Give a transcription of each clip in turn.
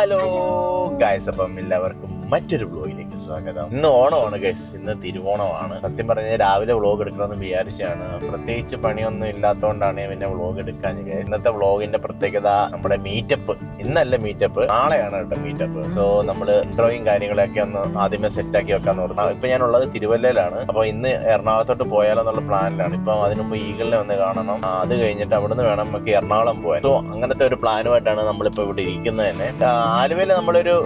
Hello guys അപ്പം എല്ലാവർക്കും മറ്റൊരു വ്ലോഗിലേക്ക് സ്വാഗതം. ഇന്ന് ഓണമാണ് ഗൈസ് ഇന്ന് തിരുവോണമാണ്. സത്യം പറഞ്ഞാൽ രാവിലെ വ്ളോഗ് എടുക്കണമെന്ന് വിചാരിച്ചാണ്. പ്രത്യേകിച്ച് പണിയൊന്നും ഇല്ലാത്തതുകൊണ്ടാണ് പിന്നെ വ്ലോഗ് എടുക്കാൻ ഇന്നത്തെ വ്ലോഗിന്റെ പ്രത്യേകത നമ്മുടെ മീറ്റപ്പ് ഇന്നല്ല മീറ്റപ്പ് നാളെയാണ് കേട്ടോ മീറ്റപ്പ് സോ നമ്മൾ ഇൻട്രോയും കാര്യങ്ങളൊക്കെ ഒന്ന് ആദ്യമേ സെറ്റ് ആക്കി വെക്കാൻ ഓർത്തു. ഇപ്പൊ ഞാൻ ഉള്ളത് തിരുവല്ലയിലാണ്. അപ്പൊ ഇന്ന് എറണാകുളത്തോട്ട് പോയാലോ എന്നുള്ള പ്ലാനിലാണ്. ഇപ്പൊ അതിനു മുമ്പ് ഈഗിളിനെ വന്ന് കാണണം. അത് കഴിഞ്ഞിട്ട് അവിടുന്ന് വേണം നമുക്ക് എറണാകുളം പോയാൽ സോ അങ്ങനത്തെ ഒരു പ്ലാനുമായിട്ടാണ് നമ്മളിപ്പോ ഇവിടെ ഇരിക്കുന്നത് തന്നെ. ആലുവയിൽ നമ്മളൊരു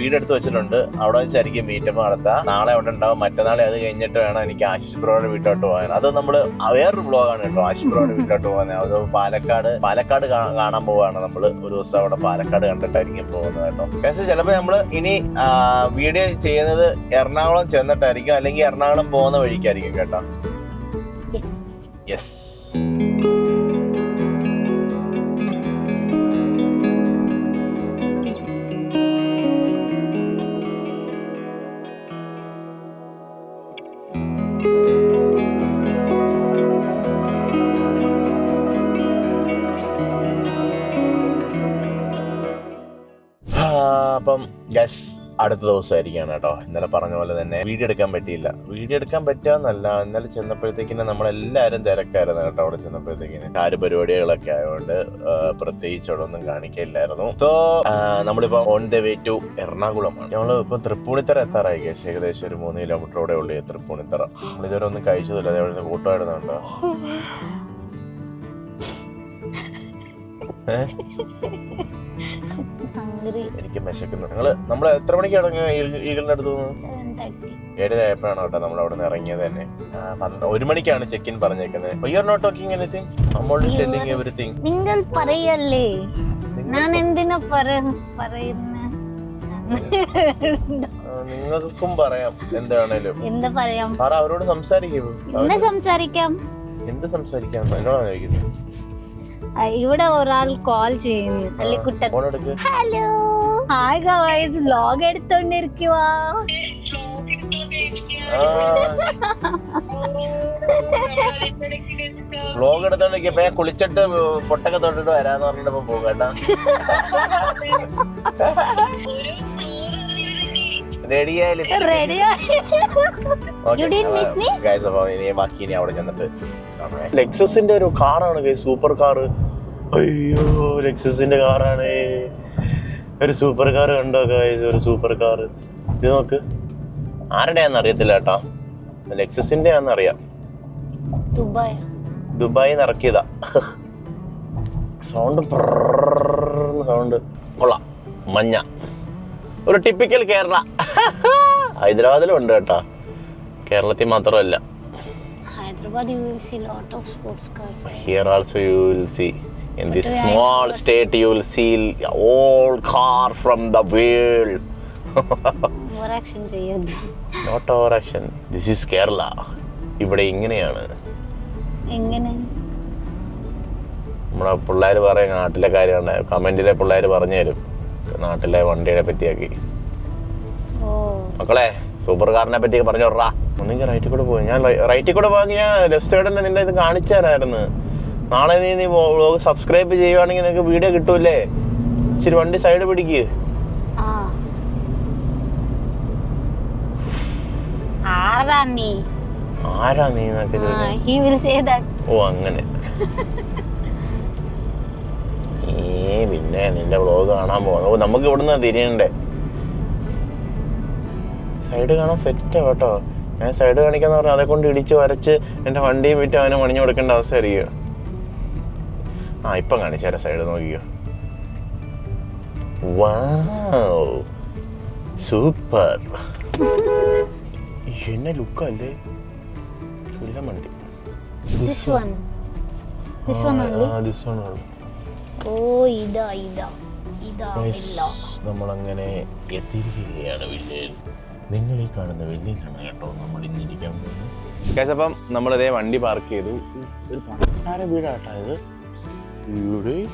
വീടെടുത്ത് വെച്ചിട്ടുണ്ട്. അവിടെ വെച്ചായിരിക്കും മീറ്റപ്പ് നടത്തുക നാളെ അവിടെ ഉണ്ടാവും. മറ്റന്നാളെ അത് കഴിഞ്ഞിട്ട് വേണം എനിക്ക് ആശിഷ് ബ്രോയുടെ വീട്ടിലോട്ട് പോകാൻ. അത് നമ്മൾ വേറൊരു ബ്ലോഗാണ് കേട്ടോ ആശിഷ് ബ്രോയുടെ വീട്ടിലോട്ട് പോകുന്നത് അത് പാലക്കാട് പാലക്കാട് കാണാൻ പോവാണ് നമ്മൾ ഒരു ദിവസം അവിടെ പാലക്കാട് കണ്ടിട്ടായിരിക്കും പോകുന്നത് കേട്ടോ. പക്ഷേ ചിലപ്പോൾ നമ്മൾ ഇനി വീഡിയോ ചെയ്യുന്നത് എറണാകുളം ചെന്നിട്ടായിരിക്കും. അല്ലെങ്കിൽ എറണാകുളം പോകുന്ന വഴിക്കായിരിക്കും കേട്ടോ. യെസ് അടുത്ത ദിവസമായിരിക്കാണ് കേട്ടോ. ഇന്നലെ പറഞ്ഞ പോലെ തന്നെ വീഡിയോ എടുക്കാൻ പറ്റിയില്ല. വീഡിയോ എടുക്കാൻ പറ്റാന്നല്ല ഇന്നലെ ചെന്നപ്പോഴത്തേക്കിന് നമ്മളെല്ലാവരും തിരക്കായിരുന്നു കേട്ടോ അവിടെ ചെന്നപ്പോഴത്തേക്കിന്. കാര്യപരിപാടികളൊക്കെ ആയതുകൊണ്ട് ആ, പ്രത്യേകിച്ച് അവിടെ ഒന്നും കാണിക്കില്ലായിരുന്നു സോ നമ്മളിപ്പോ ഓൺ ദ വേ ടു എറണാകുളമാണ്. നമ്മൾ ഇപ്പൊ തൃപ്പൂണിത്തറ എത്താറായി കേസ് ഏകദേശം ഒരു മൂന്ന് കിലോമീറ്ററോടെ ഉള്ളൂ തൃപ്പൂണിത്തറ. നമ്മളിതുവരെ ഒന്നും കഴിച്ചതില്ല അതേപോലെ കൂട്ടമായിരുന്നുണ്ടോ ഏഹ് ഹംഗ്രി എനിക്ക് വിശക്കുന്നു. നിങ്ങൾ നമ്മൾ എത്ര മണിക്ക് ഇറങ്ങിയ ഈഗിളിന്റെ അടുത്ത് ഏഴര ആയപ്പോഴാണ് കേട്ടോ നമ്മൾ അവിടെ നിന്ന് ഇറങ്ങിയത് തന്നെ. ഒരു മണിക്കാണ് ചെക്ക് ഇൻ പറഞ്ഞേക്കുന്നത് you are not talking anything നമ്മൾ ടെല്ലിംഗ് എവറിത്തിങ് നിങ്ങൾ പറയല്ലേ? ഞാൻ എന്തിനാ പറ പറയുന്ന? നിങ്ങൾക്കും പറയാം എന്താണേലും. എന്താ പറയാം? പറ അവരോട് സംസാരിക്കും. എന്താ സംസാരിക്കാം. എന്ത് സംസാരിക്കാം എന്നോടാണ് ചോദിക്കുന്നത് ഇവിടെ ഒരാൾ കോൾ ചെയ്യുന്നു. അല്ലെ Kuttan hello hi guys vlog എടുത്തോണ്ടിരിക്കുവാ? Vlog എടുത്തോണ്ടിരിക്കപ്പോ ഞാൻ കുളിച്ചിട്ട് പൊട്ടൊക്കെ തൊട്ടിട്ട് വരാന്ന് പറഞ്ഞിട്ട് പോകണ്ട പോകും കേട്ടാ. റെഡിയായാലും റെഡിയാ You didn't miss me? ഇനി ബാക്കി ഇനി അവിടെ ചെന്നിട്ട് ലെക്സസിന്റെ ഒരു കാറാണ് സൂപ്പർ കാർ അയ്യോ ലെക്സസിന്റെ കാറാണ് ഒരു സൂപ്പർ കാർ കണ്ടോ ഗൈസ് ഒരു സൂപ്പർ കാർ ഇത് നോക്ക്. ആരുടെയാന്ന് അറിയത്തില്ല കേട്ടോ. ലെക്സസിന്റെ ആണെന്ന് അറിയാം. ദുബായ്. ദുബായിൽ നിന്ന് ഇറക്കിയതാ സൗണ്ട് സൗണ്ട് കൊള്ളാം. മഞ്ഞ. ഒരു ടിപ്പിക്കൽ കേരള. ഹൈദരാബാദിലും ഉണ്ട് കേട്ടോ. കേരളത്തിൽ മാത്രമല്ല. Hyderabad you will see lot of sports cars here also you will see in this But I- state you will see all car from the world over action ചെയ്യരുത് not over action this is Kerala ഇവിടെ ഇങ്ങനെയാണ്. എങ്ങനെ? നമ്മുടെ പിള്ളേർ പറയും നാട്ടിലെ കാര്യമാണ്. കമന്റിലെ പിള്ളേർ പറഞ്ഞു തരും. നാട്ടിലെ വണ്ടിയെ പറ്റിയൊക്കെ. ഓ. മക്കളെ സൂപ്പർ കാറിനെ പറ്റിയൊക്കെ പറഞ്ഞു റാ ഒന്നെങ്കിൽ റൈറ്റിൽ കൂടെ പോയി. ഞാൻ റൈറ്റിൽ കൂടെ പോയി ഞാൻ ലെഫ്റ്റ് സൈഡ് തന്നെ നിന്റെ ഇത് കാണിച്ചു തരായിരുന്നു നാളെ നീ നീ വ്ളോഗ് സബ്സ്ക്രൈബ് ചെയ്യുവാണെങ്കിൽ നിനക്ക് വീഡിയോ കിട്ടൂലേ ഇച്ചിരി വണ്ടി സൈഡ് പിടിക്ക്. ആരാ നീ? ഓ അങ്ങനെ. ഏ പിന്നെ നിന്റെ വ്ളോഗ് കാണാൻ ഓ നമുക്ക് ഇവിടുന്ന് തിരിയണ്ടേ? സൈഡ് കാണാൻ സെറ്റാണ് കേട്ടോ. ഞാൻ സൈഡ് കാണിക്കാന്ന് പറഞ്ഞാൽ അതേ കൊണ്ട് ഇടിച്ച് വരച്ച് എന്റെ വണ്ടിയും വിറ്റ് അവനെ മണിഞ്ഞു കൊടുക്കേണ്ട അവസ്ഥ ആയിരിക്കും ആ ഇപ്പം കാണിച്ചാല സൈഡ് നോക്കിയോ വാവ് സൂപ്പർ എന്നെ ലുക്കല്ലേ വണ്ടി നമ്മളങ്ങനെ എത്തിയിരിക്കുകയാണ് വില്ലയിൽ നിങ്ങൾ ഈ കാണുന്ന വെള്ളിയിലാണ് കേട്ടോ നമ്മൾ ഇന്നിരിക്കാൻ പോകുന്നത്. അപ്പം നമ്മളിതേ വണ്ടി പാർക്ക് ചെയ്തു. ഒരു പണക്കാര വീടാട്ടായത് ഇവിടെ?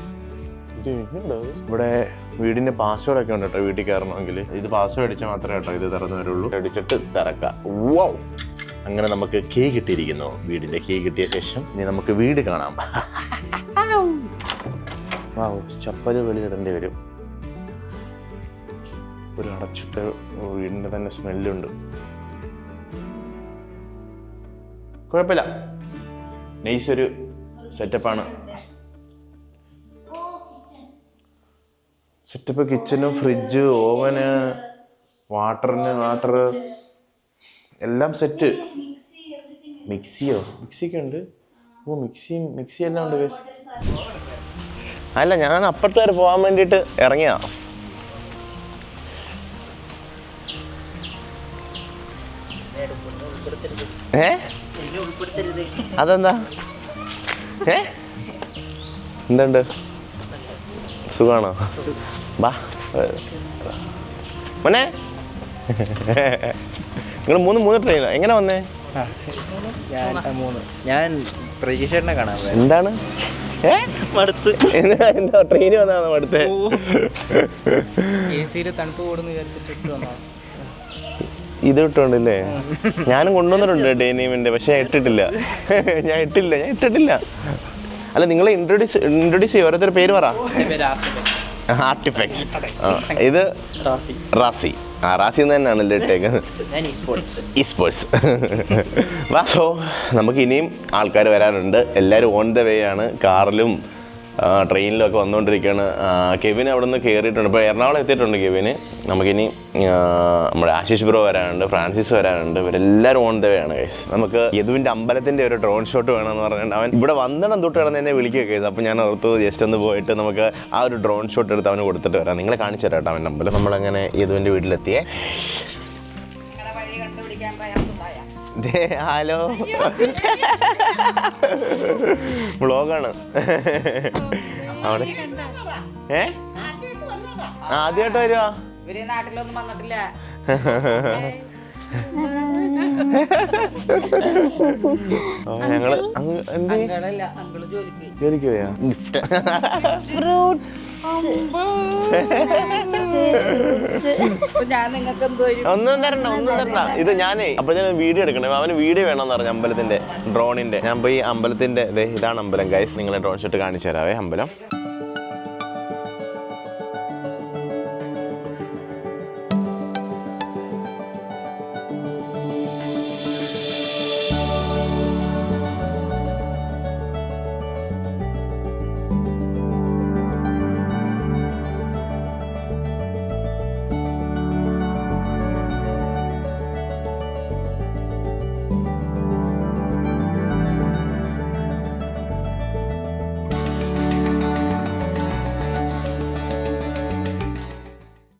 ഇവിടെ വീടിന്റെ പാസ്വേഡ് ഒക്കെ ഉണ്ട് കേട്ടോ വീട്ടിൽ കയറണമെങ്കിൽ. ഇത് പാസ്വേഡ് അടിച്ചാൽ മാത്രമേ കേട്ടോ ഇത് തുറന്നു വരുള്ളൂ അടിച്ചിട്ട് തിറക്കാം. വൗ അങ്ങനെ നമുക്ക് കീ കിട്ടിയിരിക്കുന്നു. വീടിന്റെ കീ കിട്ടിയ ശേഷം ഇനി നമുക്ക് വീട് കാണാം. ചപ്പൽ വെളിയിടേണ്ടി വരും. ഒരു അടച്ചിട്ട വീടിന്റെ തന്നെ സ്മെല്ലുണ്ട്. കുഴപ്പമില്ല. നൈസ് ഒരു സെറ്റപ്പാണ്. സെറ്റപ്പ് കിച്ചനും ഫ്രിഡ്ജ് ഓവന് വാട്ടറിന് വാട്ടർ എല്ലാം സെറ്റ്. മിക്സിയോ? മിക്സിയൊക്കെ ഉണ്ട്. ഓ മിക്സിയും മിക്സി എല്ലാം ഉണ്ട് അല്ല ഞാൻ അപ്പുറത്തേക്ക് പോകാൻ വേണ്ടിയിട്ട് ഇറങ്ങിയാ ഏ? അതെന്താ? ഏ? എന്തുണ്ട്? സുഖാണോ? ബാ. മോനെ? നിങ്ങൾ മൂന്ന് മൂന്ന് ട്രെയിൻ എങ്ങനെ വന്നേ? ഞാൻ കാണാൻ എന്താണ് മടുത്ത്. എന്താ ട്രെയിൻ വന്നാണോ മടുത്ത്? തണുപ്പ് കൂടുന്നു വിചാരിച്ചിട്ട്. ഇത് ഇട്ടുണ്ടല്ലേ? ഞാനും കൊണ്ടുവന്നിട്ടുണ്ട് ഡെയിനിമിന്റെ പക്ഷെ ഇട്ടിട്ടില്ല. ഞാൻ ഇട്ടില്ല ഞാൻ ഇട്ടിട്ടില്ല. അല്ല നിങ്ങളെ ഇൻട്രൊഡ്യൂസ് ഇൻട്രൊഡ്യൂസ് ചെയ്യും ഓരോരുത്തർ പേര് പറ. ആർട്ടിഫാക്ട്സ് ഇത് റാസി. ആ റാസി എന്ന് തന്നെയാണല്ലേ ഇട്ടേക്കുന്നത്. ഇസ്പോർട്സ് ഈ സ്പോർട്സ് ഈ വാ സോ നമുക്ക് ഇനിയും ആൾക്കാർ വരാനുണ്ട് എല്ലാവരും ഓൺ ദ വേ ആണ്. കാറിലും ആ, ട്രെയിനിലും ഒക്കെ വന്നുകൊണ്ടിരിക്കുകയാണ്. കെവിൻ അവിടെ നിന്ന് കയറിയിട്ടുണ്ട്. ഇപ്പോൾ എറണാകുളം എത്തിയിട്ടുണ്ട് കെവിന്. നമുക്കിനി നമ്മുടെ ആശിഷ് ബ്രോ വരാനുണ്ട് ഫ്രാൻസിസ് വരാനുണ്ട്. ഇവരെല്ലാവരും ഓൺ ദ ആണ് ഗൈസ് നമുക്ക് യദുവിന്റെ അമ്പലത്തിന്റെ ഒരു ഡ്രോൺ ഷോട്ട് വേണമെന്ന് പറഞ്ഞിട്ട് അവൻ ഇവിടെ വന്നിടം തൊട്ട് കിടന്ന് എന്നെ വിളിക്കുക കേസ് അപ്പോൾ ഞാൻ ഓർത്തു ജസ്റ്റ് ഒന്ന് പോയിട്ട് നമുക്ക് ആ ഒരു ഡ്രോൺ ഷോട്ട് എടുത്ത് അവന് കൊടുത്തിട്ട് വരാം. നിങ്ങളെ കാണിച്ചു തരാം കേട്ടോ അവന്റെ അമ്പലം. നമ്മളങ്ങനെ യദുവിന്റെ വീട്ടിലെത്തിയേ. ഹലോ. വ്ളോഗാണ്. അവിടെ. ഏ? ആദ്യമായിട്ട് വരുവാ? ഇവർ നാട്ടിലൊന്നും വന്നിട്ടില്ല. ഞങ്ങൾ ജോലിക്ക് പോയാ. ഗിഫ്റ്റ്. ഒന്നും തരണ്ട ഒന്നും തരണ്ട. ഇത് ഞാനേ ഞാൻ വീഡിയോ എടുക്കണേ. അവന് വീഡിയോ വേണമെന്ന് പറഞ്ഞു അമ്പലത്തിന്റെ ഡ്രോണിന്റെ. ഞാൻ പോയി അമ്പലത്തിന്റെ ദേ ഇതാണ് അമ്പലം ഗൈസ് നിങ്ങളെ ഡ്രോൺ ഷോട്ട് കാണിച്ചു തരാവേ അമ്പലം.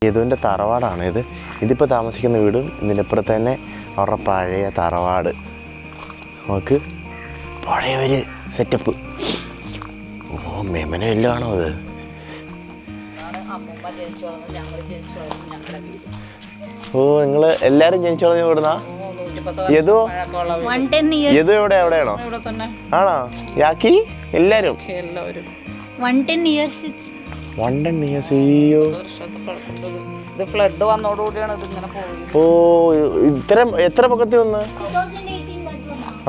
യദുവിന്റെ തറവാടാണ് ഇത്. ഇതിപ്പോൾ താമസിക്കുന്ന വീടും ഇതിനപ്പുറത്ത് തന്നെ അവരുടെ പഴയ തറവാട്. നമുക്ക് പഴയ ഒരു സെറ്റപ്പ് ഓ മെമന എല്ലാണോ അത് ഓ നിങ്ങൾ എല്ലാരും ജനിച്ചോളഞ്ഞ ഇവിടുന്ന? നൂറ്റിപ്പത്ത് യദു? വീട്. വൺ ഇയേഴ്സ് യദു എവിടെ എവിടെയാണോ? ആണോ? യാക്കി? എല്ലാരും? വൺ ടെൻ ഇയേഴ്സ് ഇത് ഫ്ലഡ് വന്നോടുകൂടിയാണ് ഇത് ഇങ്ങനെ പോയത്. ഓ എത്ര വന്ന്?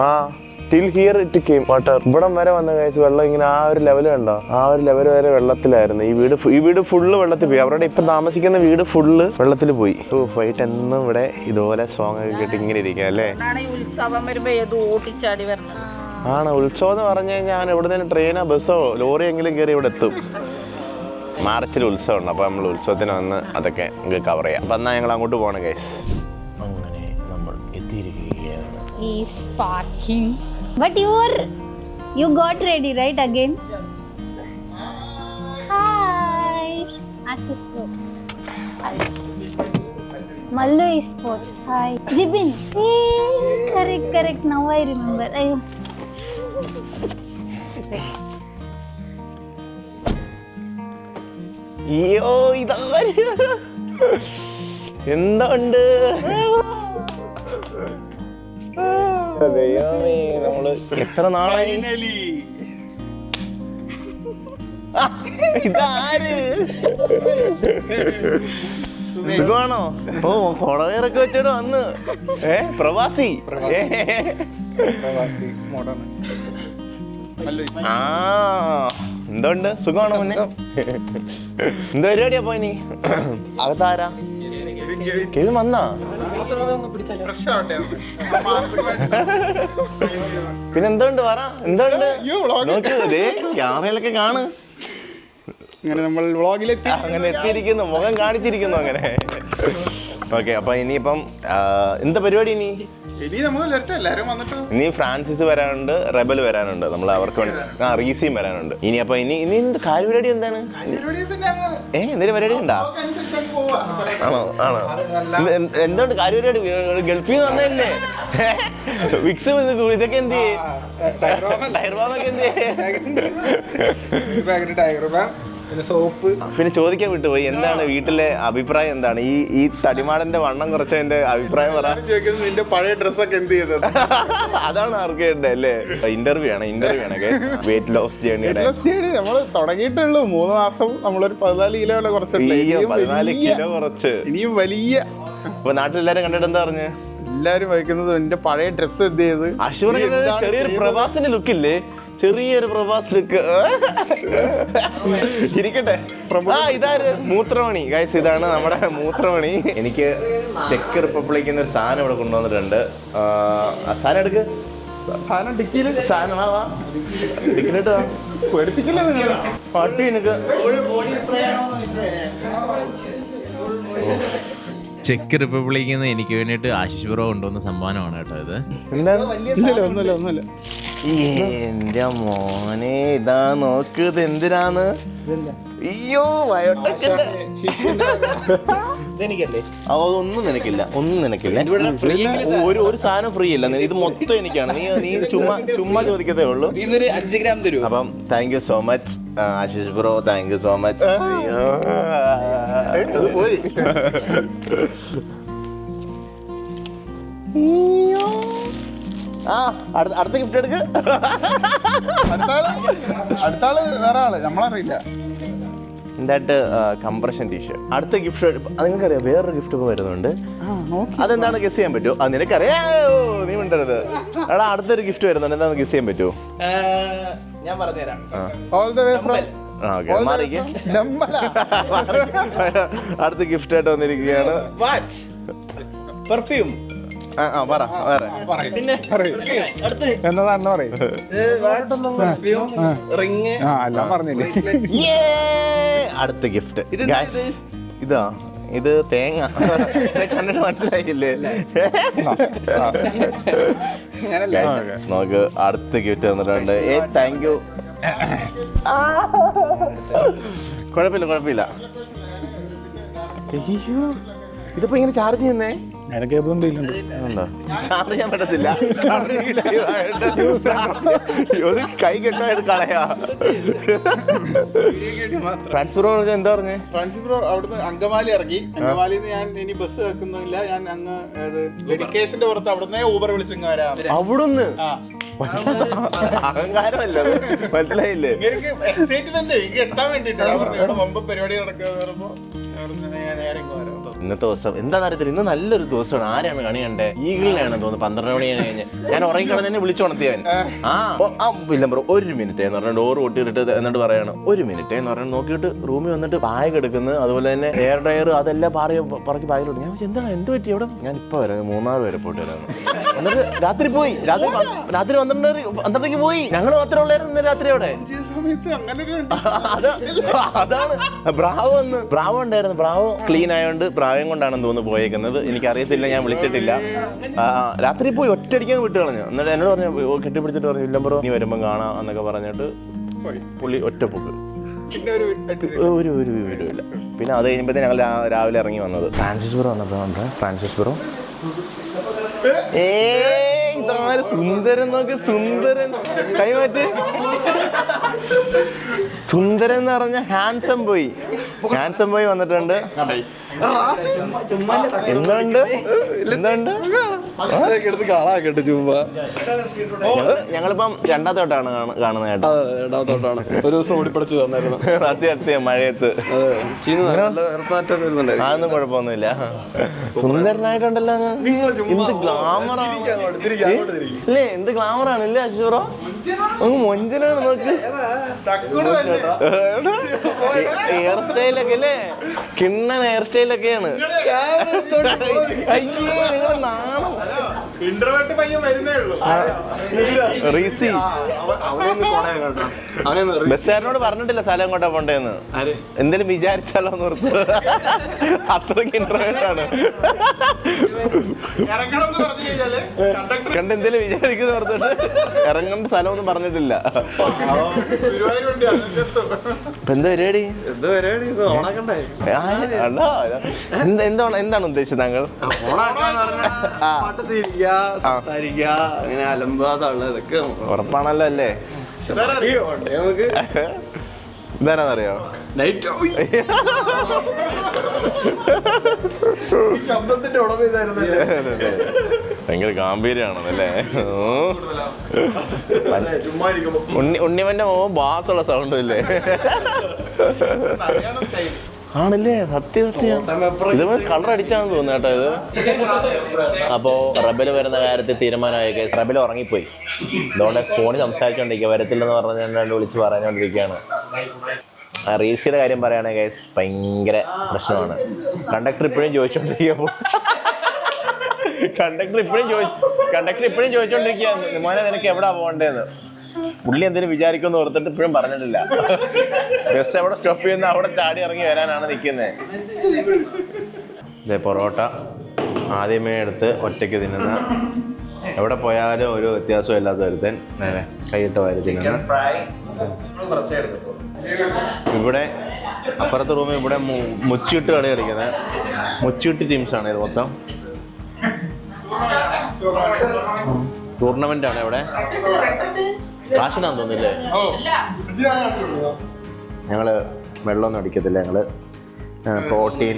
ആ till here it came water ഇവിടം വരെ വന്ന കേസ് വെള്ളം ഇങ്ങനെ ആ ഒരു ലെവൽ കണ്ടോ? ആ ഒരു ലെവൽ വരെ വെള്ളത്തിലായിരുന്നു. ഈ വീട് ഈ വീട് ഫുള്ള് വെള്ളത്തിൽ പോയി. അവരുടെ ഇപ്പം താമസിക്കുന്ന വീട് ഫുള്ള് വെള്ളത്തിൽ പോയി. ഓ ഫൈറ്റ് എന്നും ഇവിടെ ഇതുപോലെ സോങ് ഒക്കെ കേട്ട് ഇങ്ങനെ ഇരിക്കുക അല്ലേ? അതാണ് ഈ ഉത്സവം വരുമ്പോ ഏത് ഓട്ടിച്ചാടി വരണം ആണ് ഉത്സവം എന്ന് പറഞ്ഞു കഴിഞ്ഞാൽ ഞാൻ എവിടെ നിന്ന് ട്രെയിനോ ബസ്സോ ലോറിയെങ്കിലും കയറി ഇവിടെ എത്തും. മാർച്ചിൽ ഉത്സവമുണ്ട് അപ്പോൾ നമ്മൾ ഉത്സവത്തിന് വന്ന് അതൊക്കെ നമുക്ക് കവർ ചെയ്യാം അപ്പം എന്നാൽ ഞങ്ങൾ അങ്ങോട്ട് പോകണം ഗൈസ് അങ്ങനെ നമ്മൾ എത്തിയിരിക്കുകയാണ് is parking but you are you got ready right again hi Ashish bro Mallu Esports. Hi. Jibin Hey, correct correct. I I remember. Ayo. അയ്യോ ഇതാ എന്തുണ്ട്? ദൈവമേ നമ്മൾ എത്ര നാളായി? ഇതാര്? സുഖമാണോ? ഓ കൊടവേറൊക്കെ വെച്ചിട്ട് വന്ന്. ഏ പ്രവാസി? ഏ. ആ. എന്തുണ്ട്? സുഖമാണോ മുന്നേ എന്താ പരിപാടിയാ പോയി നീ? അകത്താരാ? കെവിൻ വന്നാ? പിന്നെ എന്തുണ്ട് പറ? എന്തുണ്ട്? അയ്യോ, vlog. ദേ ക്യാമറയിലൊക്കെ കാണു. അങ്ങനെ നമ്മൾ വ്ളോഗിലെത്തി. അങ്ങനെ എത്തിയിരിക്കുന്നു മുഖം കാണിച്ചിരിക്കുന്നു അങ്ങനെ. ഓക്കെ അപ്പൊ ഇനിയിപ്പം എന്താ പരിപാടി ഇനി? ഇനി നമ്മൾ ലെറ്റ് എല്ലാരും വന്നിട്ട് ഇനി ഫ്രാൻസിസ് വരാനുണ്ട് റെബൽ വരാനുണ്ട്. നമ്മൾ അവർക്ക് വേണ്ടി ആ റീസിയും വരാനുണ്ട്. ഇനി അപ്പൊ ഇനി ഇനി എന്ത് കാര്യപരിപാടി എന്താണ്? പരിപാടി എന്താണ് ഏഹ് ഏ എന്തെങ്കിലും പരിപാടി ഉണ്ടാ? ആണോ? ആണോ? എന്തുകൊണ്ട് കാര്യ എന്തുകൊണ്ട് കാര്യപരിപാടി? ഗൾഫിൽ നിന്ന് വന്നതല്ലേ? വിക്സ് ഇതൊക്കെ എന്ത് ടൈറോമൊക്കെ എന്ത് പിന്നെ സോപ്പ്. പിന്നെ ചോദിക്കാൻ വിട്ടുപോയി എന്താണ് വീട്ടിലെ അഭിപ്രായം എന്താണ്? ഈ ഈ തടിമാടന്റെ വണ്ണം കുറച്ചതിന്റെ അഭിപ്രായം പറയാം ചോദിക്കുന്നത് നിന്റെ പഴയ ഡ്രസ്സൊക്കെ എന്ത് ചെയ്തത്? അതാണ് ആർക്കേണ്ടത് അല്ലേ? ഇന്റർവ്യൂ ആണ് ഇന്റർവ്യൂ ആണ് വെയിറ്റ് ലോസ് ജേണിയുടെ നമ്മൾ തുടങ്ങിയിട്ടുള്ളൂ മൂന്ന് മാസം നമ്മളൊരു പതിനാല് കിലോ കുറച്ചുണ്ട്. പതിനാല് വലിയ- കിലോ കുറച്ച്. ഇനിയും വലിയ അപ്പൊ നാട്ടിലെല്ലാരും കണ്ടിട്ട് എന്താ പറഞ്ഞ്? എല്ലാരും വഹിക്കുന്നത് എന്റെ പഴയ ഡ്രസ്സ് എന്ത് ചെയ്ത്? ചെറിയൊരു പ്രവാസിന്റെ ലുക്ക് ഇല്ലേ? ചെറിയൊരു പ്രവാസ് ലുക്ക് ഇരിക്കട്ടെ. ആ ഇതാര്? മൂത്രമണി. ഗൈസ് ഇതാണ് നമ്മുടെ മൂത്രമണി. എനിക്ക് ചെക്ക് റിപ്പബ്ലിക്കിൽ നിന്ന് ഒരു സാധനം ഇവിടെ കൊണ്ടുവന്നിട്ടുണ്ട്. സാധനം എടുക്ക്. സാധനം ഡിക്കിയിൽ സാധനം വാ. പേടിപ്പിക്കില്ല പട്ടി എനിക്ക് ചെക്ക് റിപ്പബ്ലിക്കിൽ നിന്ന് എനിക്ക് വേണ്ടിട്ട് ആശിഷ് ബ്രോ കൊണ്ടുവന്ന സമ്മാനമാണ് കേട്ടോ ഇത്. എന്താണ്? ഒന്നുമില്ല ഒന്നുമില്ല. ഒന്നുമില്ല എന്റെ മോനെ ഇതാ നോക്ക് ഇത് എന്തിനാന്ന് അയ്യോ ആ, ഒന്നും നിനക്കില്ല ഒന്നും നിനക്കില്ല. ഒരു ഒരു സാധനം ഫ്രീ അല്ല ഇത് മൊത്തം എനിക്കാണ്. നീ നീ ചുമ്മാ ചുമ്മാ ചോദിക്കത്തേ ഉള്ളൂ. അഞ്ച് ഗ്രാം തരും. അപ്പം thank you so much Ashish bro thank you so much അത് പോയി ആ അടുത്ത അടുത്ത ഗിഫ്റ്റ് എടുക്ക്. അടുത്താൾ അടുത്താൾ അടുത്ത ആൾ വേറെ ആൾ നമ്മളറിയില്ല. എന്തായിട്ട് കംപ്രഷൻ ടീഷർട്ട് അടുത്ത ഗിഫ്റ്റ് നിങ്ങൾക്കറിയാം വേറൊരു ഗിഫ്റ്റ് ഒക്കെ വരുന്നുണ്ട്. അതെന്താണ് ഗസ് ചെയ്യാൻ പറ്റുമോ? അത് നിനക്കറിയാമോ നീ മിണ്ടരുത്. എടാ അടുത്തൊരു ഗിഫ്റ്റ് വരുന്നുണ്ട്. എന്താണ് ഗസ് ചെയ്യാൻ പറ്റുമോ? ഞാൻ പറഞ്ഞുതരാം. ഓൾ ദ വേ ഫ്രം അടുത്ത ഗിഫ്റ്റ് ആയിട്ട് വന്നിരിക്കുകയാണ്. വാച്ച് പെർഫ്യൂം എന്നതാണെന്ന് പറയും. എല്ലാം പറഞ്ഞില്ലേ. അടുത്ത ഗിഫ്റ്റ് ഇതാ? ഇത് തേങ്ങ. കണ്ടിട്ട് മനസ്സിലായില്ലേ? നമുക്ക് അടുത്ത ഗിഫ്റ്റ് തന്നിട്ടുണ്ട്. ഏ താങ്ക് യു കുഴപ്പമില്ല കുഴപ്പമില്ല. അയ്യോ ഇതിപ്പോ ഇങ്ങനെ ചാർജ് ചെയ്യുന്നേ? അതിനൊക്കെ? ചാർജ് ചെയ്യാൻ പറ്റത്തില്ല. ഒരു കൈ കെട്ടായിട്ട് കളയാ. ട്രാൻസ്ഫർ എന്താ പറഞ്ഞേ? ട്രാൻസ്ഫർ ബ്രോ അവിടുന്ന് അങ്കമാലി ഇറങ്ങി. അങ്കമാലിയിൽ നിന്ന് ഞാൻ ഇനി ബസ് വെക്കുന്നില്ല. ഞാൻ അങ്ങ് ഡെഡിക്കേഷന്റെ പുറത്ത് അവിടുന്ന് ഊബർ വിളിച്ചിങ്ങ് വരാം. അവിടുന്ന്? അഹങ്കാരമല്ല മനസ്സിലായില്ലേ? എക്സൈറ്റ്മെന്റ് എനിക്ക് എത്താൻ വേണ്ടിട്ടാണ് പരിപാടി നടക്കുക പറയുമ്പോ അവിടുന്ന് ഞാൻ നേരെ വരാം. ഇന്നത്തെ ദിവസം. എന്താ അറിയത്തില്ല. ഇന്ന് നല്ലൊരു ദിവസമാണ്. ആരാണ് കണി കണ്ടേ? ഈഗിളിനാണ് തോന്നുന്നു. പന്ത്രണ്ട് മണി കഴിഞ്ഞ് ഞാൻ ഉറങ്ങിക്കണം തന്നെ വിളിച്ചുണർത്തിയവൻ ആ. ആ ഇല്ല ബ്രോ ഒരു മിനിറ്റ് എന്ന് പറഞ്ഞാൽ ഡോർ പൊട്ടിയിട്ട് എന്നിട്ട് പറയാണ് ഒരു മിനിറ്റ് എന്ന് പറഞ്ഞാൽ നോക്കിയിട്ട് റൂമിൽ വന്നിട്ട് ബാഗ് എടുക്കുന്നു. അതുപോലെ തന്നെ എയർ ഡയർ അതെല്ലാം പാറി പറക്കി ബാഗിലോട്ട്. ഞാൻ എന്താണ്? എന്ത് പറ്റി? എവിടെ? ഞാൻ ഇപ്പൊ വരാം മൂന്നാർ വരെ പോയിട്ട് വരാം എന്നിട്ട് രാത്രി പോയി. രാത്രി രാത്രി പന്ത്രണ്ട് പന്ത്രണ്ടേക്ക് പോയി. ഞങ്ങൾ മാത്രമേ ഉള്ളായിരുന്നു ഇന്ന് രാത്രി അവിടെ. അതാണ്. ബ്രാവോ എന്ന് ബ്രാവോ ഉണ്ടായിരുന്നു. ബ്രാവോ ക്ലീൻ ആയതുകൊണ്ട് ബ്രാവോയും കൊണ്ടാണെന്ന് തോന്നുന്നു പോയേക്കുന്നത്. എനിക്കറിയത്തില്ല ഞാൻ വിളിച്ചിട്ടില്ല. രാത്രി പോയി ഒറ്റയടിക്കാൻ വിട്ട് കളഞ്ഞു. എന്നിട്ട് എന്നോട് പറഞ്ഞു "ഓ, കെട്ടിപ്പിടിച്ചിട്ട് പറഞ്ഞു ഇല്ല ബ്രോ നീ വരുമ്പോൾ കാണാം എന്നൊക്കെ പറഞ്ഞിട്ട് പോയി. പുള്ളി ഒറ്റ പൊക്ക്. ഒരു ഒരു വീടുമില്ല. ഇല്ല പിന്നെ അത് കഴിഞ്ഞപ്പോൾ ഞങ്ങൾ രാ- രാവിലെ ഇറങ്ങി വന്നത്. ഫ്രാൻസിസ് ബ്രോ വന്നപ്പോൾ ഫ്രാൻസിസ് ബ്രോ. ഏ സുന്ദരൻ നോക്ക് സുന്ദരൻ. കൈമാറ്റ് സുന്ദരൻ എന്ന് പറഞ്ഞ ഹാൻസം ബോയ് ഹാൻസം ബോയ് വന്നിട്ടുണ്ട്. എന്തുണ്ട്? എന്തുണ്ട്? കാണാക്കട്ടെ ചുമ്മാ ഞങ്ങൾ ഞങ്ങളിപ്പം രണ്ടാമത്തെ വട്ടമാണ് കാണു- കാണുന്നത് കേട്ടോ. രണ്ടാമത്തോട്ടാണ് ഒരു ദിവസം ഓടിപ്പടച്ചു തന്നായിരുന്നു. സത്യം സത്യം മഴയത്ത്. അതൊന്നും കുഴപ്പമൊന്നുമില്ല. സുന്ദരനായിട്ടുണ്ടല്ലോ. എന്ത് ഗ്ലാമറാണ് ഇല്ലേ? എന്ത് ഗ്ലാമറാണ് ഇല്ലേ അശൂറോ? മൊഞ്ചനാണ് നോക്ക്. ഹെയർ സ്റ്റൈലൊക്കെ അല്ലേ? കിണ്ണൻ ഹെയർ സ്റ്റൈലൊക്കെയാണ്. അയ്യേ നിങ്ങൾ നാണം. ഇന്റർവെട്ട് പയ്യൻ വരുന്നേ ഉള്ളൂ. റീസി. ബസ്സുകാരനോട് പറഞ്ഞിട്ടില്ല സ്ഥലം എങ്ങോട്ടാ പോണ്ടേന്ന്. എന്തേലും വിചാരിച്ചാലോ എന്ന് ഓർത്ത്. അത്രയ്ക്ക് ഇന്റർവേറ്റ് ആണ്. കണ്ട് എന്തേലും വിചാരിക്കുന്ന ഓർത്തിട്ട് ഇറങ്ങേണ്ട സ്ഥലം ഒന്നും പറഞ്ഞിട്ടില്ല എന്താ പരിപാടി? എന്താണ് എന്താണ് ഉദ്ദേശിച്ചത് താങ്കൾ? ആ. സംസാരിക്കുക അങ്ങനെ അലമ്പാതുള്ള ഇതൊക്കെ ഉറപ്പാണല്ലോ അല്ലേ? നമുക്ക് എന്താണെന്നറിയോ നൈറ്റ് ശബ്ദത്തിന്റെ ഉടമ. ഭയങ്കര ഗാംഭീര്യമാണെന്നല്ലേ ഉണ്ണി ഉണ്ണിവന്റെ മോ ബാസുള്ള സൗണ്ടും ഇല്ലേ. ആണല്ലേ? സത്യം സത്യം ഇത് കളർ അടിച്ചാണെന്ന് തോന്നുന്നു കേട്ടോ ഇത്. അപ്പോ റബൽ വരുന്ന കാര്യത്തിൽ തീരുമാനമായി. കേസ് റബൽ ഉറങ്ങിപ്പോയി. അതുകൊണ്ട് ഫോണിൽ സംസാരിച്ചോണ്ടിരിക്കുക. വരത്തില്ലെന്ന് പറഞ്ഞ ഞാൻ വിളിച്ച് പറഞ്ഞുകൊണ്ടിരിക്കുകയാണ് ആ റീസിയുടെ കാര്യം പറയുകയാണെങ്കിൽ കേസ് ഭയങ്കര പ്രശ്നമാണ്. കണ്ടക്ടർ ഇപ്പോഴും ചോദിച്ചോണ്ടിരിക്കുക കണ്ടക്ടർ ഇപ്പോഴും ചോദിച്ചു കണ്ടക്ടർ ഇപ്പോഴും ചോദിച്ചോണ്ടിരിക്കുകയാണ് മോനെ നിനക്ക് എവിടെ പോകണ്ടേന്ന്? പുള്ളി എന്തെങ്കിലും വിചാരിക്കുമെന്ന് ഓർത്തിട്ട് ഇപ്പോഴും പറഞ്ഞിട്ടില്ല. ബസ് എവിടെ സ്റ്റോപ്പ് ചെയ്യുന്ന അവിടെ ചാടി ഇറങ്ങി വരാനാണ് നിൽക്കുന്നത് ഇതേ പൊറോട്ട ആദ്യമേ എടുത്ത് ഒറ്റയ്ക്ക് തിന്നുന്ന എവിടെ പോയാലും ഒരു വ്യത്യാസവും ഇല്ലാത്ത ഒരുത്തൻ നേരെ കൈയിട്ട് വാരി തിന്നുന്ന. ഇവിടെ അപ്പുറത്തെ റൂമിൽ ഇവിടെ മുച്ചിട്ട് കളി കളിക്കുന്നത് മുച്ചിട്ട് ടീംസാണ് ഇത് മൊത്തം. ടൂർണമെന്റ് ആണ് ഇവിടെ? കാശിനാന്ന് തോന്നില്ലേ ഞങ്ങൾ വെള്ളമൊന്നും അടിക്കത്തില്ല. ഞങ്ങൾ പ്രോട്ടീൻ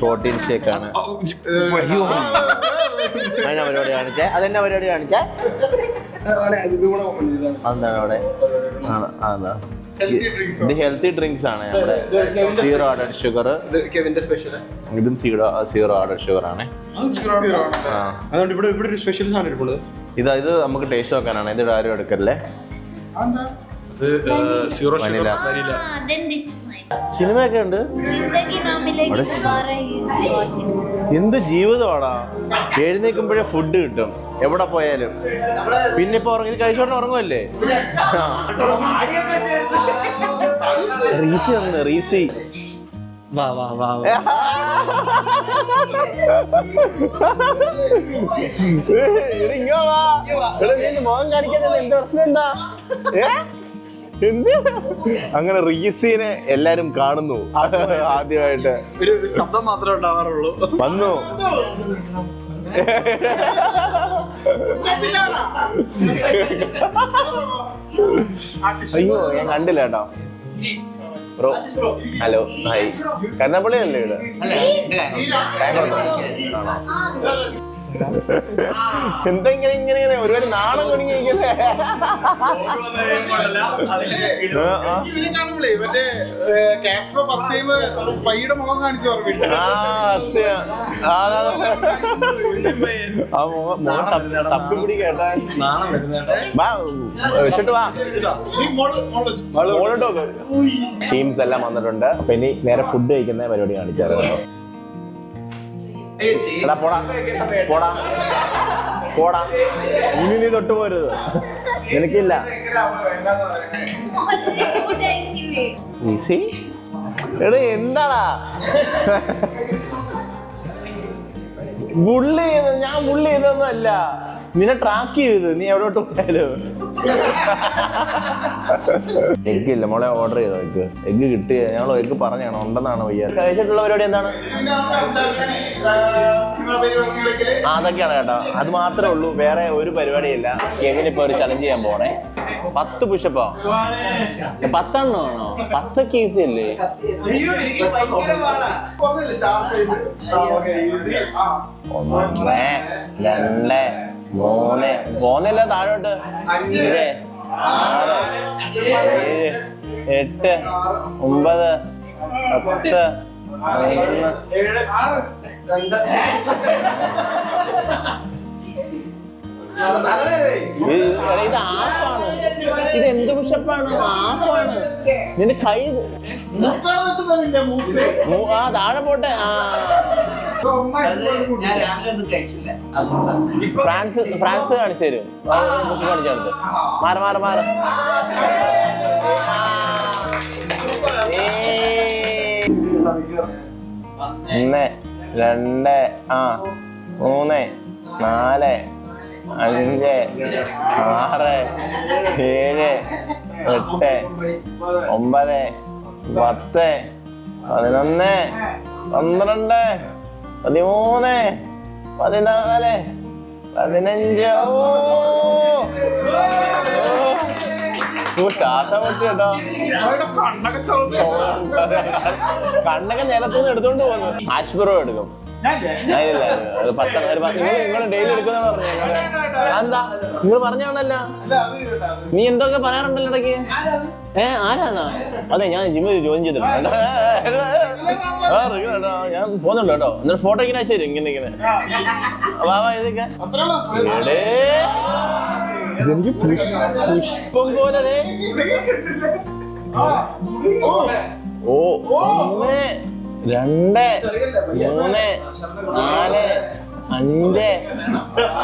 പ്രോട്ടീൻ ഷേക്ക് ഷേക്കാണ്. അതിനാ പരിപാടി കാണിച്ചേ? അതെന്നാ പരിപാടി കാണിച്ചേ? അതെന്താണ് അവിടെ? ആണ് അതാ ഇത് ഹെൽത്തി ഡ്രിങ്ക്സ് ആണ് നമ്മുടെ സീറോ ആഡഡ് ഷുഗർ ഇതും സീറോ സീറോ ആഡഡ് ഷുഗർ ആണ്. അതുകൊണ്ട് ഇവിടെ ഇവിടെ ഒരു സ്പെഷ്യൽ സാധനം ഇരിപ്പുള്ളത്. ഇതാ ഇത് നമുക്ക് ടേസ്റ്റ് നോക്കാനാണ്. ഇത് ആരും എടുക്കല്ലേ? സിനിമയൊക്കെ ഉണ്ട്? എന്ത് ജീവിതമാടാ? എഴുന്നേൽക്കുമ്പോഴേ ഫുഡ് കിട്ടും. എവിടെ പോയാലും. പിന്നെ ഇപ്പൊ ഉറങ്ങി കഴിച്ചോണ്ട് ഉറങ്ങുമല്ലേ റീസി വന്ന് റീസി. വാ വാ വാ. എടാ, നീ എന്ത് പ്രശ്നം? എന്താ? എന്ത്? അങ്ങനെ റീസിനെ എല്ലാരും കാണുന്നു. ആദ്യമായിട്ട്. ഒരു ശബ്ദം മാത്രമേ ഉണ്ടാവാറുള്ളൂ. വന്നു. അയ്യോ ഞാൻ കണ്ടില്ല കേട്ടോ. ബ്രോ. Hello hi. കരുനാപ്പള്ളി അല്ലേ ഇവിടെ? ആണോ? എന്താ ഇങ്ങനെ ഇങ്ങനെ ഇങ്ങനെ ഒരുപാട് നാണം കുടുങ്ങിയിരിക്കുന്നേ ടീംസ് എല്ലാം വന്നിട്ടുണ്ട്. അപ്പൊ ഇനി നേരെ ഫുഡ് കഴിക്കുന്ന പരിപാടി കാണിച്ചായിരുന്നു എടാ പോടാ. പോടാ. പോടാ. ഇനി നീ തൊട്ട് പോരുത്. ate. എടാ എന്താടാ? ബുള്ളി ചെയ്ത് ഞാൻ ബുള്ളി ചെയ്തൊന്നും അല്ല. നിന്നെ ട്രാക്ക് ചെയ്ത് നീ എവിടോട്ട് പോയാലും. എഗ് ഇല്ല? മോളെ ഓർഡർ ചെയ്തോ എഗ് എഗ് കിട്ടി ഞങ്ങൾ എഗ് പറഞ്ഞാണ്. ഉണ്ടെന്നാണ് വയ്യ. കഴിച്ചിട്ടുള്ള പരിപാടി എന്താണ്? അതൊക്കെയാണ് കേട്ടോ. അത് മാത്രമേ ഉള്ളൂ. വേറെ ഒരു പരിപാടിയില്ല. എങ്ങനെ ഇപ്പൊ ഒരു ചലഞ്ച് ചെയ്യാൻ പോണേ. പത്ത് പുഷപ്പോ പത്തെണ്ണോ ആണോ പത്തൊക്കെ ഈസി അല്ലേ ഒന്ന് രണ്ട്. മൂന്ന് മൂന്നില്ല താഴോട്ട്? അഞ്ച്. ആറ്. ഏഴ്. എട്ട്. ഒമ്പത്. പത്ത്. ഇത് ആഫാണ് ഇത് എന്ത് പുഷപ്പാണ്? ആഫാണ് നിന്റെ കൈ ആ താഴെ പോട്ടെ. ആ. ഞാൻ രാവിലെ ഒന്നും കഴിച്ചില്ല. അതുകൊണ്ടാണ് ഫ്രാൻസ് ഫ്രാൻസ് കാണിച്ചു തരും. മാറി മാറി മാറി. മാറ ഒന്ന് രണ്ട് ആ മൂന്ന് നാല് അഞ്ച് ആറ് ഏഴ് എട്ട് ഒമ്പത് പത്ത് പതിനൊന്ന് പന്ത്രണ്ട് പതിമൂന്ന് പതിനാല് പതിനഞ്ച്. ഓ! ശ്വാസം മുട്ടി കേട്ടോ. കണ്ണൊക്കെ നിലത്തുനിന്ന് എടുത്തോണ്ട് പോകുന്നു. ആശ്പുറം എടുക്കും. ഒരു പത്ത് ഒരു പത്ത് നിങ്ങൾ ഡെയിലി എടുക്കുന്ന പറഞ്ഞു എന്താ നിങ്ങൾ പറഞ്ഞാണല്ലോ നീ എന്തൊക്കെ പറയാറുണ്ടല്ലോ ഇടയ്ക്ക്? ഏ ആരാന്നാ? അതെ ഞാൻ ജിമ്മിൽ ജോയിൻ ചെയ്തിട്ടുണ്ട്. ഞാൻ പോകുന്നുണ്ട് കേട്ടോ. എന്നിട്ട് ഫോട്ടോ ഇങ്ങനെ അയച്ചു തരും ഇങ്ങനെ ഇങ്ങനെ. വാ വാ എഴുതിക്ക പുഷ്- പുഷ്പം പോലെ ദേ. ആ. ഓ, രണ്ട് മൂന്ന് നാല് അഞ്ച്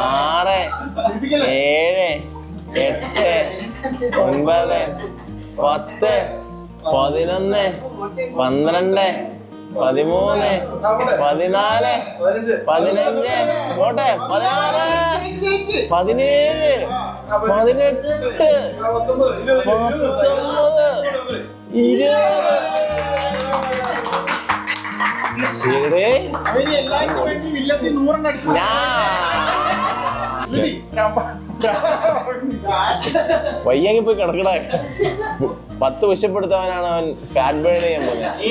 ആറ് ഏഴ് എട്ട് ഒൻപത് പത്ത് പതിനൊന്ന് പന്ത്രണ്ട് പതിമൂന്ന് പതിനാല് പതിനഞ്ച്. പോട്ടെ പതിനാറ് പതിനേഴ് പതിനെട്ട് പത്തൊമ്പത് ഇരുപത് വയ്യെങ്കിൽ പോയി കിടക്കട പത്ത് വിശപ്പെടുത്തവനാണ് അവൻ ഫാറ്റ് ബേൺ ചെയ്യാൻ പോകുന്നത്.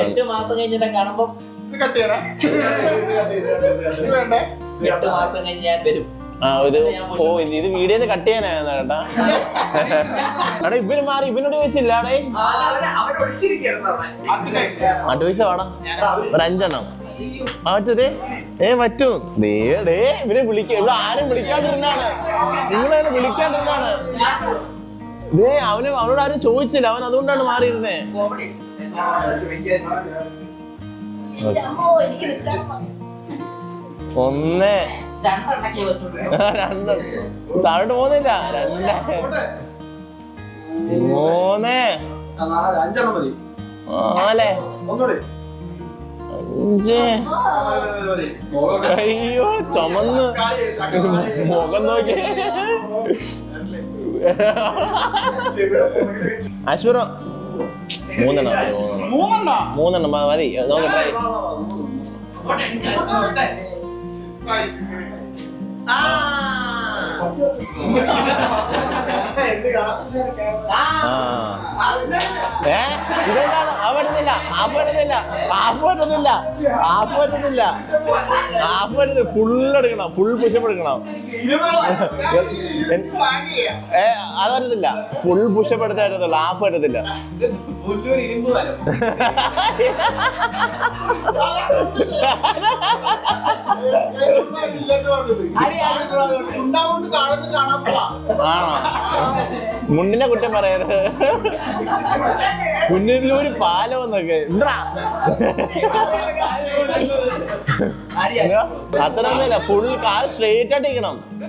എട്ട് മാസം കഴിഞ്ഞിട്ട് കാണുമ്പോ ഇത് കട്ട് ചെയ്യണേ. ഇത് വേണ്ടേ എട്ട് മാസം കഴിഞ്ഞ് ഞാൻ വരും. ആ ഇത് ഓ ഇത് ഇത് വീഡിയോന്ന് കട്ട് ചെയ്യാനായിരുന്നു കേട്ടാ. എടാ ഇവന് മാറി ഇവനോട് ചോദിച്ചില്ല അടേ അവൻ ഒളിച്ചിരിക്കുന്നു അത് guys. മറ്റു വേണം ഒരു അഞ്ചെണ്ണം. ആ പറ്റതേ ഏ പറ്റൂ ദേ ഇവരെ ഇവനെ വിളിക്ക ഇവിടെ ആരും വിളിക്കാണ്ടിരുന്നാണ്. നിങ്ങളെ വിളിക്കാണ്ടിരുന്നാണ്. ദേ അവന് അവനോട് ആരും ചോദിച്ചില്ല. അവൻ അതുകൊണ്ടാണ് മാറിയിരുന്നേ. ഒന്ന് താഴോട്ട് പോകുന്നില്ല. രണ്ട്. മൂന്ന്. നാല്. അഞ്ച്. അയ്യോ ചുമന്ന്. മുഖം നോക്കി. അശ്വറോ മൂന്നെണ്ണം. മൂന്നെണ്ണം. മതി. നമുക്ക് ട്രൈ ഏ ഇതെന്താണ് ആ. പറ്റുന്നില്ല ഹാഫ് പറ്റുന്നില്ല ഹാഫ് പറ്റുന്നില്ല ഹാഫ് പറ്റുന്നില്ല ഫുൾ എടുക്കണം. ഫുൾ പുഷപ്പ് എടുക്കണം. ഏ അത് പറ്റത്തില്ല. ഫുൾ പുഷപ്പ് എടുത്തേ പറ്റത്തുള്ളൂ. ഹാഫ് പറ്റത്തില്ല. ആണോ? മുണ്ടിനെ കുറ്റം പറയരുത്. കുഞ്ഞിലൂര് പാലം എന്നൊക്കെ. എന്താ അത്രയൊന്നുമില്ല. ഫുൾ കാൽ സ്ട്രെയിറ്റ്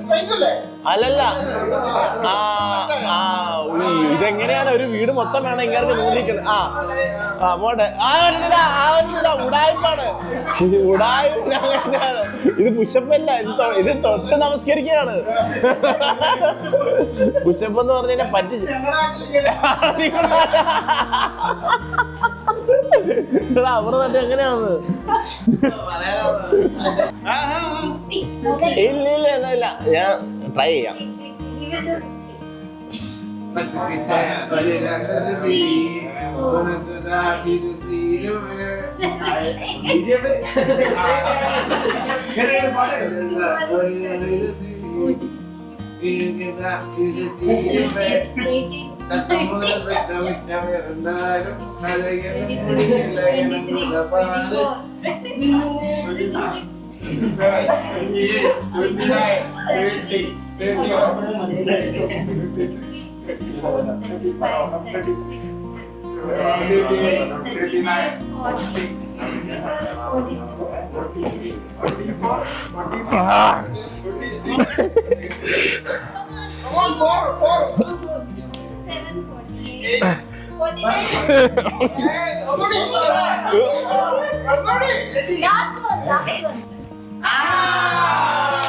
സ്ട്രൈറ്റ് അല്ലേ അല്ലല്ല. ആ ആ ഇതെങ്ങനെയാണ്? ഒരു വീട് മൊത്തം വേണം ഇങ്ങനെ നൂലിക്കണം ആ ആ പോട്ടെ ആ വരുന്നില്ല ആ വരുന്നില്ല ഉടായ്പാണ് ഉടായ്പ ഇത് പുഷപ്പല്ല ഇത് ഇത് തൊട്ട് നമസ്കരിക്കുകയാണ്. പുഷപ്പ് എന്ന് പറഞ്ഞു കഴിഞ്ഞാൽ എടാ അവിടെ തട്ടി എങ്ങനെയാന്ന്? ഇല്ല ഇല്ല ഇല്ല. ഞാൻ ട്രൈ ചെയ്യാം. ഇരുപത്തി Come on, four, four. Last one, last one.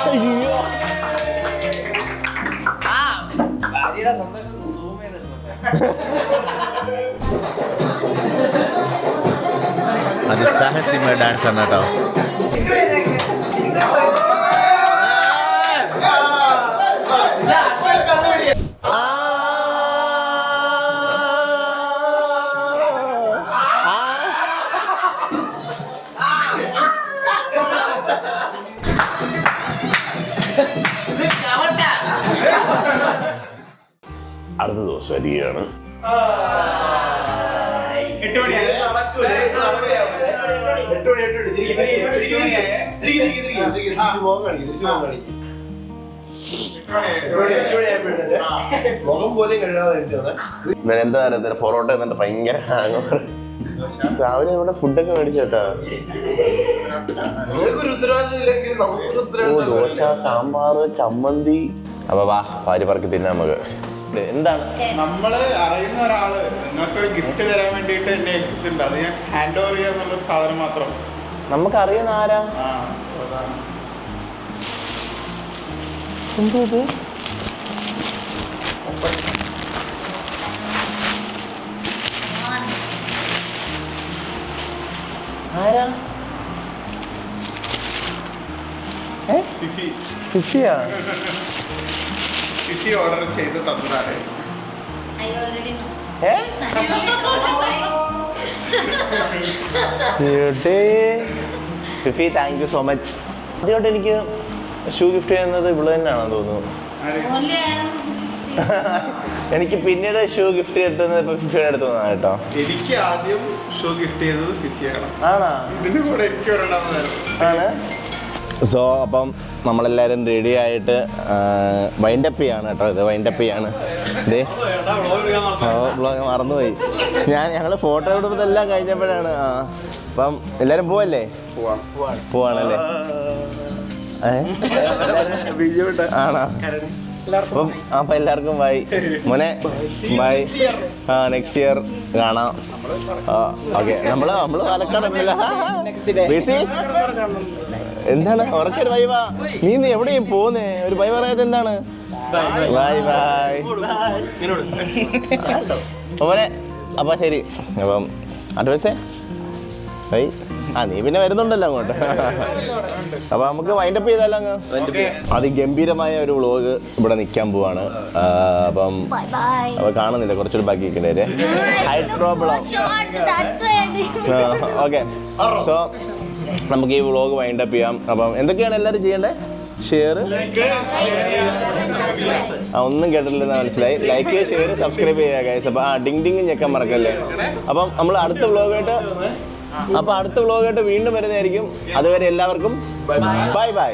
అయ్యో భార్య సంతోషం సుఖం మీద అది సాహసిమ డాన్స్ అన్నట എട്ട് ദിവസം ഇന്നലെ എന്താ പറയുക പൊറോട്ട എന്നിട്ട് ഭയങ്കര. രാവിലെ ഇവിടെ ഫുഡൊക്കെ മേടിച്ചേട്ടാ ദോശ സാമ്പാറ് ചമ്മന്തി. അപ്പൊ വാ പാരി പറക്കി തിന്നാ നമുക്ക്. എന്താണ്? നമ്മൾ അറിയുന്ന ഒരാൾ നിങ്ങൾക്ക് ഒരു ഗിഫ്റ്റ് തരാൻ വേണ്ടിയിട്ട് എന്നെ ഏൽപ്പിച്ചിട്ടുണ്ട്. അത് ഞാൻ ഹാൻഡ് ഓവർ ചെയ്യാന്നുള്ള സാധനം മാത്രം. നമുക്ക് അറിയുന്ന ആരാ. എന്തോ ഇത്? ആരാ? ഫിഫി. ഫിഫി ഓർഡർ ചെയ്ത് തന്നതാണ്. Fifi thank you so much ആദ്യമായിട്ട് എനിക്ക് ഷൂ ഗിഫ്റ്റ് ചെയ്യുന്നത് ഇവിടെ തന്നെയാണെന്ന് തോന്നുന്നു. എനിക്ക് പിന്നീട് ഷൂ ഗിഫ്റ്റ് കിട്ടുന്നത് ഇപ്പൊ ഫിഫിയുടെ അടുത്ത് നിന്നാണ് കേട്ടോ. എനിക്ക് ആദ്യം ഷൂ ഗിഫ്റ്റ് ചെയ്തത് ഫിഫിയാണ് ആണോ? ഇതിന്റെ കൂടെ എനിക്ക് ഒരെണ്ണം ആണ്? സോ അപ്പം നമ്മളെല്ലാവരും റെഡി ആയിട്ട് വൈൻഡപ്പ് ചെയ്യാണ് കേട്ടോ ഇത് വൈൻഡപ്പ് ചെയ്യാണ്. ഇതേ ബ്ലോഗ് മറന്നുപോയി. ഞാൻ ഞങ്ങൾ ഫോട്ടോ എടുത്തതെല്ലാം കഴിഞ്ഞപ്പോഴാണ് ആ അപ്പം എല്ലാവരും പോവല്ലേ? പോവാം. പോവാണല്ലേ? ആണോ? അപ്പം അപ്പം എല്ലാവർക്കും ബൈ മോനെ ബൈ ആ നെക്സ്റ്റ് ഇയർ കാണാം. ഓക്കെ നമ്മൾ നമ്മൾ പാലക്കാട് ബേസി എന്താണ്? ഉറക്കൊരു വാ നീ എവിടെയും പോന്നേ ഒരു ബൈ പറയാതെ എന്താണ്? ബൈ ബൈ മോനെ അപ്പൊ ശരി. അപ്പം അഡ്വാൻസേ ബൈ ആ നീ പിന്നെ വരുന്നുണ്ടല്ലോ അങ്ങോട്ട്. അപ്പൊ നമുക്ക് വൈൻഡപ്പ് ചെയ്താലോ അങ്ങ്? അതിഗംഭീരമായ ഒരു വ്ളോഗ് ഇവിടെ നിൽക്കാൻ പോവാണ്. അപ്പം. അപ്പൊ കാണുന്നില്ല? കുറച്ചുകൂടി ബാക്കി നിൽക്കണ്ടേ ഹൈ പ്രോബ്ലം ഓക്കെ സോ നമുക്ക് ഈ വ്ളോഗ് വൈൻഡപ്പ് ചെയ്യാം. അപ്പം എന്തൊക്കെയാണ് എല്ലാവരും ചെയ്യേണ്ടത് ഷെയർ ആ ഒന്നും കേട്ടില്ലെന്ന് മനസ്സിലായി. ലൈക്ക് ഷെയർ സബ്സ്ക്രൈബ് ചെയ്യുക ഗൈസ് അപ്പം ആ ഡിങ് ഡിങ് ഞെക്കാൻ മറക്കല്ലേ? അപ്പം നമ്മൾ അടുത്ത വ്ളോഗായിട്ട് അപ്പോൾ അടുത്ത വ്ളോഗായിട്ട് വീണ്ടും വരുന്നതായിരിക്കും. അതുവരെ എല്ലാവർക്കും ബൈ ബൈ